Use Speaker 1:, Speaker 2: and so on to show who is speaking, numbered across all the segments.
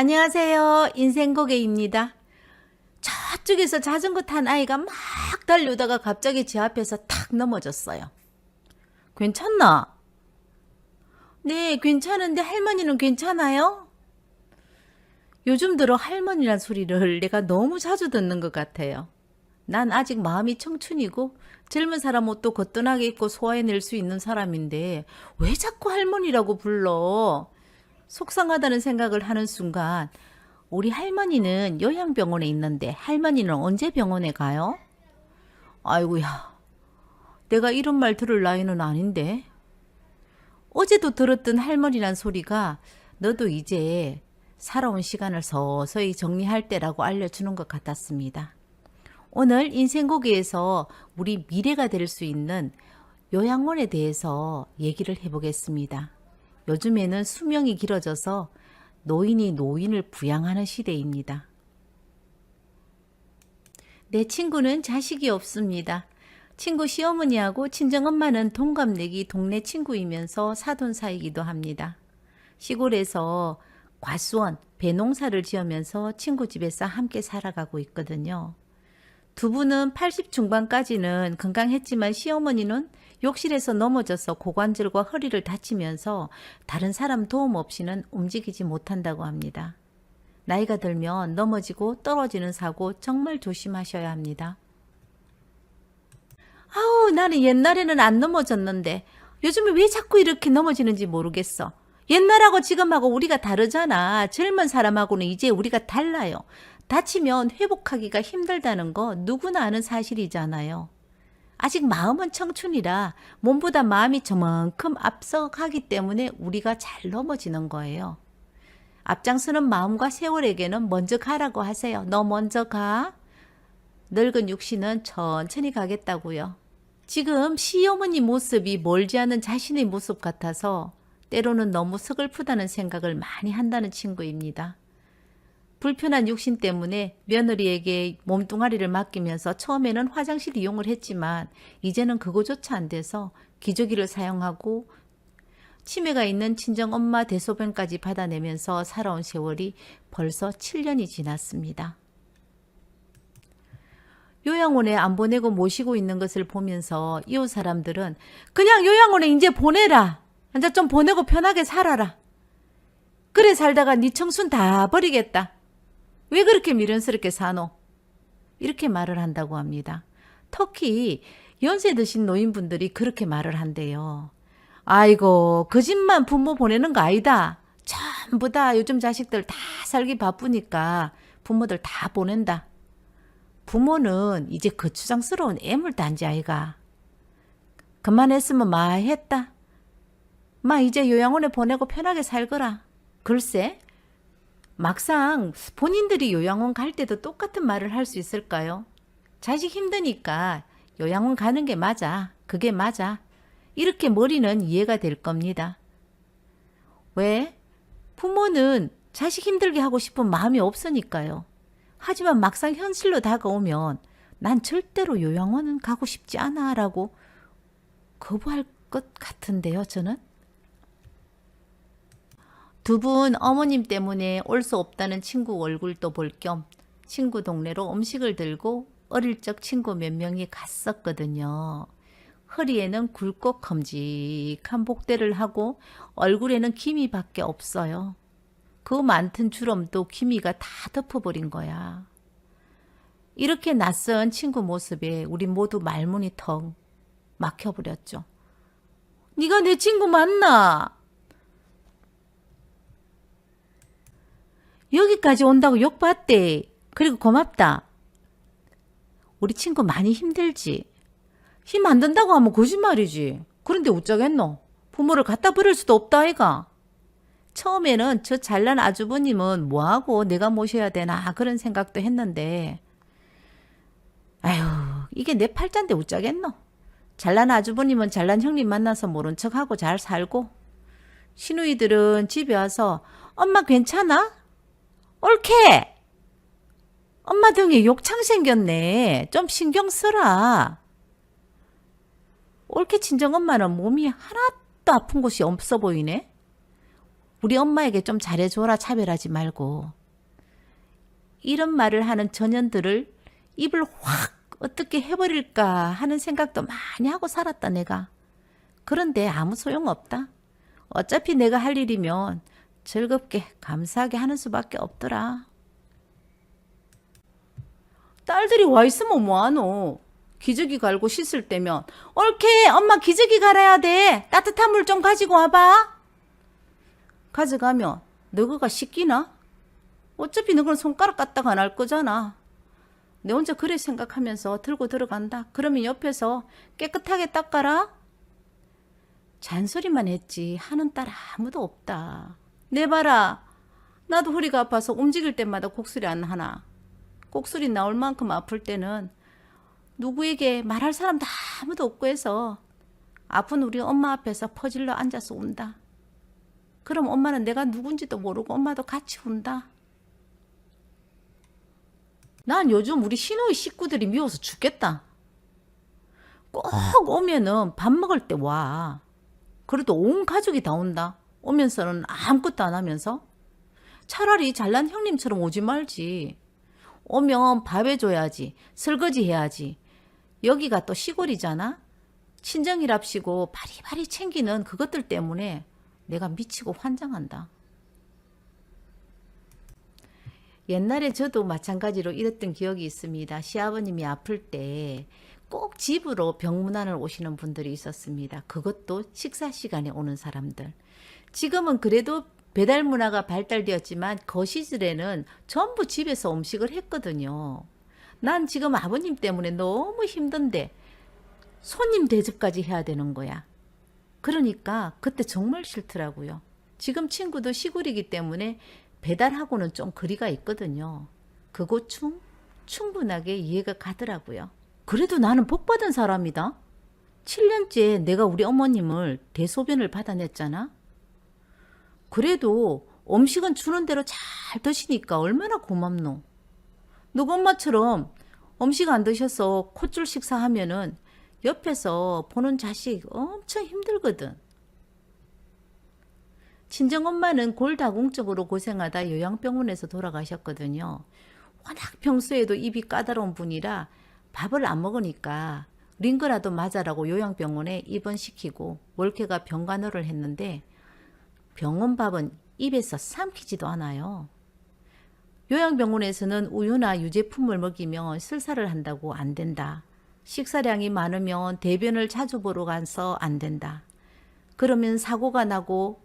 Speaker 1: 안녕하세요. 인생고개입니다. 저쪽에서 자전거 탄 아이가 막 달려오다가 갑자기 제 앞에서 탁 넘어졌어요. 괜찮나? 네, 괜찮은데 할머니는 괜찮아요? 요즘 들어 할머니란 소리를 내가 너무 자주 듣는 것 같아요. 난 아직 마음이 청춘이고 젊은 사람 옷도 거뜬하게 입고 소화해낼 수 있는 사람인데 왜 자꾸 할머니라고 불러? 속상하다는 생각을 하는 순간 우리 할머니는 요양병원에 있는데 할머니는 언제 병원에 가요? 아이고야, 내가 이런 말 들을 나이는 아닌데. 어제도 들었던 할머니란 소리가 너도 이제 살아온 시간을 서서히 정리할 때라고 알려주는 것 같았습니다. 오늘 인생고기에서 우리 미래가 될 수 있는 요양원에 대해서 얘기를 해보겠습니다. 요즘에는 수명이 길어져서 노인이 노인을 부양하는 시대입니다. 내 친구는 자식이 없습니다. 친구 시어머니하고 친정엄마는 동갑내기 동네 친구이면서 사돈 사이기도 합니다. 시골에서 과수원, 배농사를 지으면서 친구 집에서 함께 살아가고 있거든요. 두 분은 80 중반까지는 건강했지만 시어머니는 욕실에서 넘어져서 고관절과 허리를 다치면서 다른 사람 도움 없이는 움직이지 못한다고 합니다. 나이가 들면 넘어지고 떨어지는 사고 정말 조심하셔야 합니다. 아우, 나는 옛날에는 안 넘어졌는데 요즘에 왜 자꾸 이렇게 넘어지는지 모르겠어. 옛날하고 지금하고 우리가 다르잖아. 젊은 사람하고는 이제 우리가 달라요. 다치면 회복하기가 힘들다는 거 누구나 아는 사실이잖아요. 아직 마음은 청춘이라 몸보다 마음이 저만큼 앞서가기 때문에 우리가 잘 넘어지는 거예요. 앞장서는 마음과 세월에게는 먼저 가라고 하세요. 너 먼저 가. 늙은 육신은 천천히 가겠다고요. 지금 시어머니 모습이 멀지 않은 자신의 모습 같아서 때로는 너무 서글프다는 생각을 많이 한다는 친구입니다. 불편한 육신 때문에 며느리에게 몸뚱아리를 맡기면서 처음에는 화장실 이용을 했지만 이제는 그거조차 안 돼서 기저귀를 사용하고 치매가 있는 친정 엄마 대소변까지 받아내면서 살아온 세월이 벌써 7년이 지났습니다. 요양원에 안 보내고 모시고 있는 것을 보면서 이웃 사람들은 그냥 요양원에 이제 보내라. 이제 좀 보내고 편하게 살아라. 그래 살다가 네 청순 다 버리겠다. 왜 그렇게 미련스럽게 사노? 이렇게 말을 한다고 합니다. 특히 연세 드신 노인분들이 그렇게 말을 한대요. 아이고, 그 집만 부모 보내는 거 아니다. 전부 다 요즘 자식들 다 살기 바쁘니까 부모들 다 보낸다. 부모는 이제 거추장스러운 애물단지 아이가. 그만했으면 마 했다. 마 이제 요양원에 보내고 편하게 살거라. 글쎄, 막상 본인들이 요양원 갈 때도 똑같은 말을 할 수 있을까요? 자식 힘드니까 요양원 가는 게 맞아. 그게 맞아. 이렇게 머리는 이해가 될 겁니다. 왜? 부모는 자식 힘들게 하고 싶은 마음이 없으니까요. 하지만 막상 현실로 다가오면 난 절대로 요양원은 가고 싶지 않아 라고 거부할 것 같은데요, 저는? 두 분 어머님 때문에 올 수 없다는 친구 얼굴도 볼 겸 친구 동네로 음식을 들고 어릴 적 친구 몇 명이 갔었거든요. 허리에는 굵고 큼직한 복대를 하고 얼굴에는 기미밖에 없어요. 그 많던 주름도 기미가 다 덮어버린 거야. 이렇게 낯선 친구 모습에 우리 모두 말문이 턱 막혀버렸죠. 네가 내 친구 맞나? 여기까지 온다고 욕받대. 그리고 고맙다. 우리 친구 많이 힘들지? 힘 안 든다고 하면 거짓말이지. 그런데 어쩌겠노? 부모를 갖다 버릴 수도 없다 아이가. 처음에는 저 잘난 아주버님은 뭐하고 내가 모셔야 되나 그런 생각도 했는데 아휴 이게 내 팔자인데 어쩌겠노. 잘난 아주버님은 잘난 형님 만나서 모른 척하고 잘 살고 시누이들은 집에 와서 엄마 괜찮아? 옳게 엄마 등에 욕창 생겼네. 좀 신경 써라. 옳게 친정엄마는 몸이 하나도 아픈 곳이 없어 보이네. 우리 엄마에게 좀 잘해줘라 차별하지 말고. 이런 말을 하는 전현들을 입을 확 어떻게 해버릴까 하는 생각도 많이 하고 살았다 내가. 그런데 아무 소용없다. 어차피 내가 할 일이면 즐겁게 감사하게 하는 수밖에 없더라. 딸들이 와 있으면 뭐하노? 기저귀 갈고 씻을 때면 옳게 엄마 기저귀 갈아야 돼. 따뜻한 물 좀 가지고 와봐. 가져가면 너그가 씻기나? 어차피 너는 손가락 안할 거잖아. 내 혼자 그래 생각하면서 들고 들어간다. 그러면 옆에서 깨끗하게 닦아라. 잔소리만 했지 하는 딸 아무도 없다. 내 봐라. 나도 허리가 아파서 움직일 때마다 곡소리 안 하나. 곡소리 나올 만큼 아플 때는 누구에게 말할 사람도 아무도 없고 해서 아픈 우리 엄마 앞에서 퍼질러 앉아서 운다. 그럼 엄마는 내가 누군지도 모르고 엄마도 같이 운다. 난 요즘 우리 신호의 식구들이 미워서 죽겠다. 꼭 오면은 밥 먹을 때 와. 그래도 온 가족이 다 온다. 오면서는 아무것도 안 하면서. 차라리 잘난 형님처럼 오지 말지. 오면 밥 해줘야지. 설거지 해야지. 여기가 또 시골이잖아. 친정이랍시고 바리바리 챙기는 그것들 때문에 내가 미치고 환장한다. 옛날에 저도 마찬가지로 이랬던 기억이 있습니다. 시아버님이 아플 때 꼭 집으로 병문안을 오시는 분들이 있었습니다. 그것도 식사 시간에 오는 사람들. 지금은 그래도 배달 문화가 발달되었지만 그 시절에는 전부 집에서 음식을 했거든요. 난 지금 아버님 때문에 너무 힘든데 손님 대접까지 해야 되는 거야. 그러니까 그때 정말 싫더라고요. 지금 친구도 시골이기 때문에 배달하고는 좀 거리가 있거든요. 그곳 충, 충분하게 이해가 가더라고요. 그래도 나는 복받은 사람이다. 7년째 내가 우리 어머님을 대소변을 받아냈잖아. 그래도 음식은 주는 대로 잘 드시니까 얼마나 고맙노. 누구 엄마처럼 음식 안 드셔서 콧줄 식사하면은 옆에서 보는 자식 엄청 힘들거든. 친정엄마는 골다공증으로 고생하다 요양병원에서 돌아가셨거든요. 워낙 평소에도 입이 까다로운 분이라 밥을 안 먹으니까 링거라도 맞아라고 요양병원에 입원시키고 월케가 병간호를 했는데 병원 밥은 입에서 삼키지도 않아요. 요양병원에서는 우유나 유제품을 먹이면 설사를 한다고 안 된다. 식사량이 많으면 대변을 자주 보러 가서 안 된다. 그러면 사고가 나고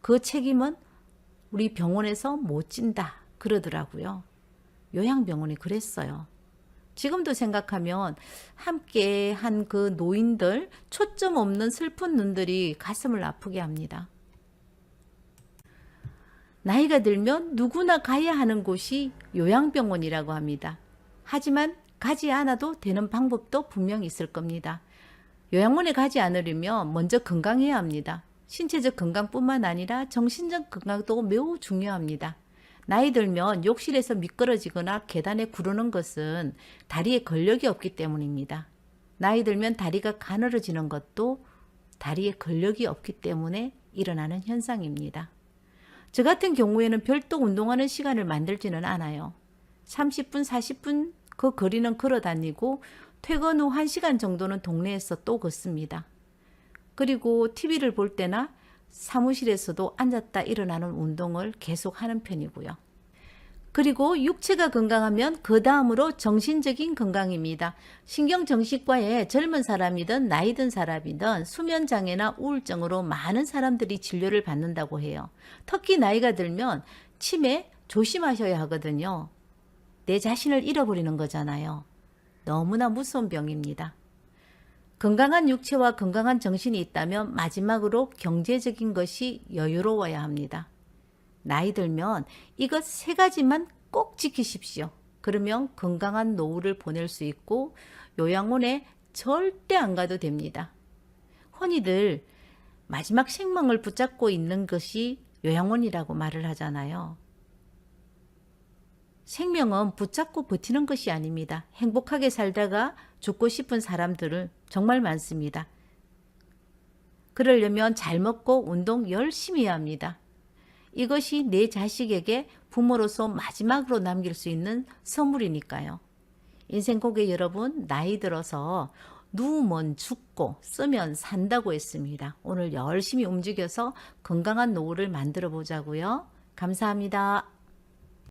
Speaker 1: 그 책임은 우리 병원에서 못 진다. 그러더라고요. 요양병원이 그랬어요. 지금도 생각하면 함께 한 그 노인들 초점 없는 슬픈 눈들이 가슴을 아프게 합니다. 나이가 들면 누구나 가야 하는 곳이 요양병원이라고 합니다. 하지만 가지 않아도 되는 방법도 분명 있을 겁니다. 요양원에 가지 않으려면 먼저 건강해야 합니다. 신체적 건강뿐만 아니라 정신적 건강도 매우 중요합니다. 나이 들면 욕실에서 미끄러지거나 계단에 구르는 것은 다리에 근력이 없기 때문입니다. 나이 들면 다리가 가늘어지는 것도 다리에 근력이 없기 때문에 일어나는 현상입니다. 저 같은 경우에는 별도 운동하는 시간을 만들지는 않아요. 30분, 40분 그 거리는 걸어 다니고 퇴근 후 1시간 정도는 동네에서 또 걷습니다. 그리고 TV를 볼 때나 사무실에서도 앉았다 일어나는 운동을 계속 하는 편이고요. 그리고 육체가 건강하면 그 다음으로 정신적인 건강입니다. 신경정신과에 젊은 사람이든 나이 든 사람이든 수면장애나 우울증으로 많은 사람들이 진료를 받는다고 해요. 특히 나이가 들면 치매 조심하셔야 하거든요. 내 자신을 잃어버리는 거잖아요. 너무나 무서운 병입니다. 건강한 육체와 건강한 정신이 있다면 마지막으로 경제적인 것이 여유로워야 합니다. 나이 들면 이것 세 가지만 꼭 지키십시오. 그러면 건강한 노후를 보낼 수 있고 요양원에 절대 안 가도 됩니다. 흔히들 마지막 생명을 붙잡고 있는 것이 요양원이라고 말을 하잖아요. 생명은 붙잡고 버티는 것이 아닙니다. 행복하게 살다가 죽고 싶은 사람들은 정말 많습니다. 그러려면 잘 먹고 운동 열심히 해야 합니다. 이것이 내 자식에게 부모로서 마지막으로 남길 수 있는 선물이니까요. 인생 고객 여러분, 나이 들어서 누우면 죽고 쓰면 산다고 했습니다. 오늘 열심히 움직여서 건강한 노후를 만들어 보자고요. 감사합니다.